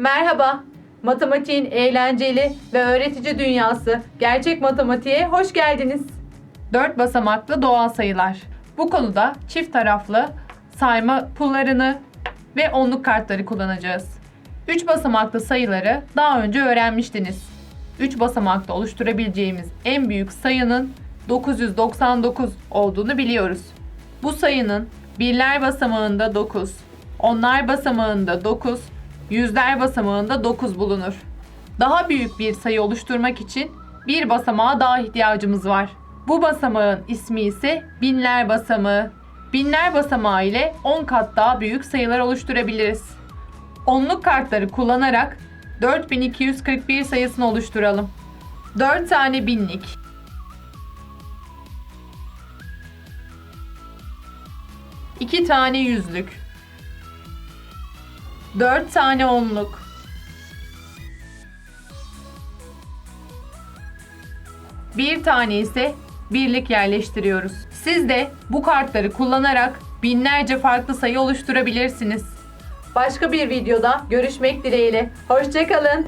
Merhaba. Matematiğin eğlenceli ve öğretici dünyası gerçek matematiğe hoş geldiniz. 4 basamaklı doğal sayılar. Bu konuda çift taraflı sayma pullarını ve onluk kartları kullanacağız. 3 basamaklı sayıları daha önce öğrenmiştiniz. 3 basamakta oluşturabileceğimiz en büyük sayının 999 olduğunu biliyoruz. Bu sayının birler basamağında 9, onlar basamağında 9, yüzler basamağında 9 bulunur. Daha büyük bir sayı oluşturmak için bir basamağa daha ihtiyacımız var. Bu basamağın ismi ise binler basamağı. Binler basamağı ile 10 kat daha büyük sayılar oluşturabiliriz. Onluk kartları kullanarak 4241 sayısını oluşturalım. 4 tane binlik, 2 tane yüzlük, 4 tane onluk, bir tane ise birlik yerleştiriyoruz. Siz de bu kartları kullanarak binlerce farklı sayı oluşturabilirsiniz. Başka bir videoda görüşmek dileğiyle. Hoşçakalın.